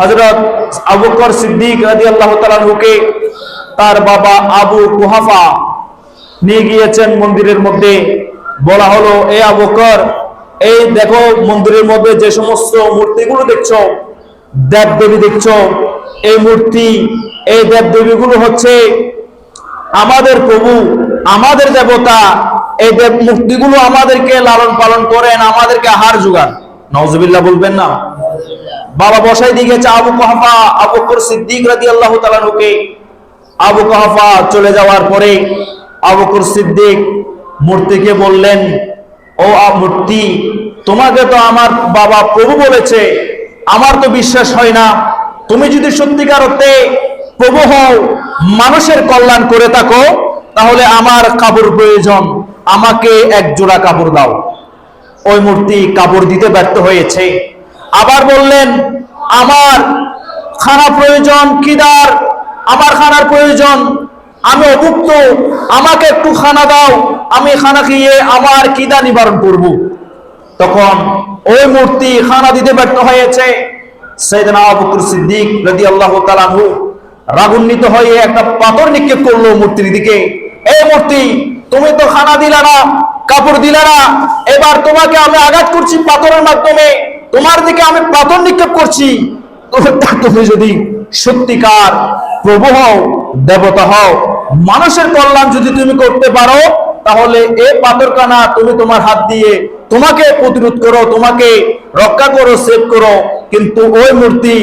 হজরত আবু বকর সিদ্দিক রাজি আল্লাহ তালাহুকে তার বাবা আবু কুহাফা নিয়ে গিয়েছেন মন্দিরের মধ্যে। বলা হলো, এ আবু বকর, এই দেখো মন্দিরের মধ্যে যে সমস্ত মূর্তিগুলো দেখছ দেব দেবী দেখছ, এই মূর্তি, এই দেব দেবীগুলো হচ্ছে আমাদের প্রভু, আমাদের দেবতা, এই দেব মূর্তিগুলো আমাদেরকে লালন পালন করেন, আমাদেরকে আহার যোগান। নওজবিল্লাহ বলবেন না। বাবা বসাই দিয়ে গেছে আবু কাহাফা, আবু সিদ্দিক রাদি আল্লাহ তালানুকে আবু কাহাফা চলে যাওয়ার পরে আবু সিদ্দিক মূর্তিকে বললেন, ও মূর্তি, তোমাকে তো আমার বাবা প্রভু বলেছে, আমার তো বিশ্বাস হয় না। তুমি যদি সত্যিকার অর্থে প্রভু হও, মানুষের কল্যাণ করে থাকো, তাহলে আমার কাপড় প্রয়োজন। আমাকে এক জোড়া কাপড় দাও। ওই মূর্তি কাপড় দিতে ব্যর্থ হয়েছে। আবার বললেন, আমার খানা প্রয়োজন কিদার? আমার খানার প্রয়োজন। আমি অভুক্ত। আমাকে একটু খানা দাও। আমি খানা খেয়ে আমার কিদা নিবারণ করব। তখন ওই মূর্তি খানা দিতে ব্যর্থ হয়েছে। সৈয়দনা আবু বকর সিদ্দিক রাদিয়াল্লাহু তাআলা আনহু রাগান্বিত হয়ে একটা পাথর নিক্ষেপ করল মূর্তির দিকে। এই মূর্তি, তুমি তো খানা দিলা না, কাপড় দিলা না। এবার তোমাকে আমি আঘাত করছি পাথরের মাধ্যমে। তোমার দিকে আমি পাথর নিক্ষেপ করছি। তুমি যদি সত্যিকার প্রভু হও, দেবতা হও, মানুষের কল্যাণ যদি তুমি করতে পারো, তাহলে এই পাথরখানা তুমি তোমার হাত দিয়ে তোমাকে প্রতিরোধ করো, তোমাকে রক্ষা করো, সেভ করো। কিন্তু ওই মূর্তি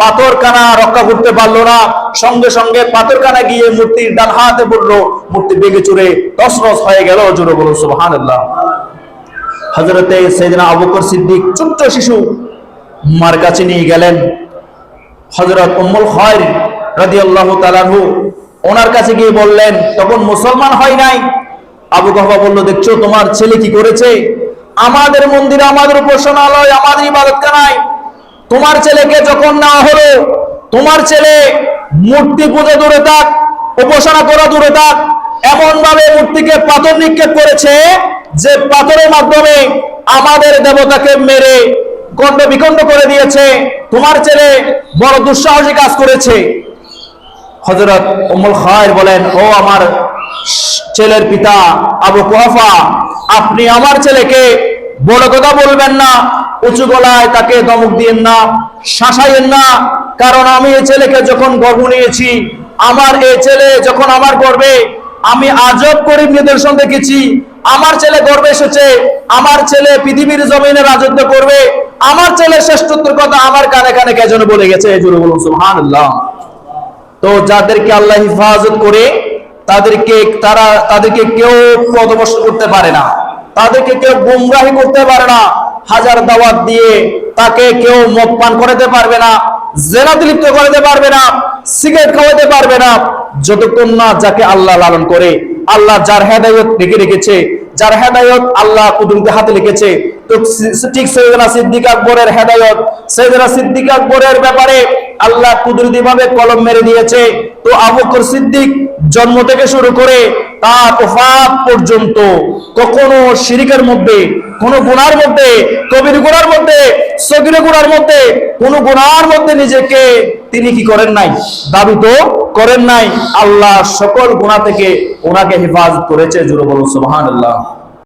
পাথরখানা রক্ষা করতে পারল না। সঙ্গে সঙ্গে পাথরখানা গিয়ে মূর্তির ডান হাতে পড়ল। মূর্তি বেগে চুরে তসরস হয়ে গেল। জোরে বলো সুবহানাল্লাহ। হজরতে সেদিনা আবুকর সিদ্দিক ছোট্ট শিশু মার কাছে নিয়ে গেলেন। হজরত উম্মুল খয়র রাদিয়াল্লাহু তাআলাহু ওনার কাছে গিয়ে বললেন, তখন মুসলমান হয় নাই? আবু কাহবা বলল, দেখছ, তোমার ছেলে কি করেছে? আমাদের মন্দির আমাদের উপাসনালয়, আমাদের ইবাদতখানায়। তোমার ছেলেকে যখন না হলো, তোমার ছেলে মূর্তি পূজা দূরে থাক, উপাসনা করা দূরে থাক এমন ভাবে মূর্তিকে পাথর নিক্ষেপ করেছে যে পাথরের মাধ্যমে আমাদের দেবতাকে মেরে খণ্ড বিখণ্ড করে দিয়েছে, তোমার ছেলে বড় দুঃসাহসী কাজ করেছে। হজরত উমুল খায়ের বলেন, ও আমার ছেলের পিতা আবু কুহাফা, আপনি আমার ছেলেকে বড় কথা বলবেন না, উঁচু গলায় তাকে দমক দিয়েন না শাসাইয়েন না, কারণ আমি এই ছেলেকে যখন গর্ভ নিয়েছি, আমার এই ছেলে যখন আমার গর্বে, আমি আজব করিম নিদর্শন দেখেছি আমার ছেলে গর্বে এসেছে, আমার ছেলে পৃথিবীর জমিনে রাজত্ব করবে, আমার ছেলে শ্রেষ্ঠত্বের কথা আমার কানে কানে কে যেন বলে গেছে? তো যাদেরকে আল্লাহ হিফাজত করে, তাদেরকে তারা, তাদেরকে কেউ পদভস্ত করতে পারে না। তাদেরকে কেউ গুমরাহি করতে পারে না। হাজার দাওয়াত দিয়ে তাকে কেউ মদ পান করাতে পারবে না জেনাতে লিপ্ত করাতে পারবে না, সিগারেট খাওয়াতে পারবে না। যতক্ষণ না যাকে আল্লাহ লালন করে আল্লাহ যার হেদায়ত রেখে রেখেছে, যার হেদায়ত আল্লাহ কুদরতে হাতে লিখেছে তো ঠিক সৈয়দনা সিদ্দিক আকবরের হেদায়ত, সৈয়দনা সিদ্দিক আকবরের ব্যাপারে আল্লাহ কুদরতি ভাবে কলম মেরে দিয়েছে, তো আবু বকর সিদ্দিক জন্ম থেকে শুরু করে তার ওফাত পর্যন্ত কখনো শিরিকের মধ্যে, কোন গুনার মধ্যে কবির গুনার মধ্যে সগির গুনার মধ্যে, কোন গুনার মধ্যে নিজেকে তিনি কি করেন নাই? দাবি তো করেন নাই আল্লাহ সকল গুণা থেকে ওনাকে হেফাজত করেছে জুড়ে বলুন সুবহানাল্লাহ।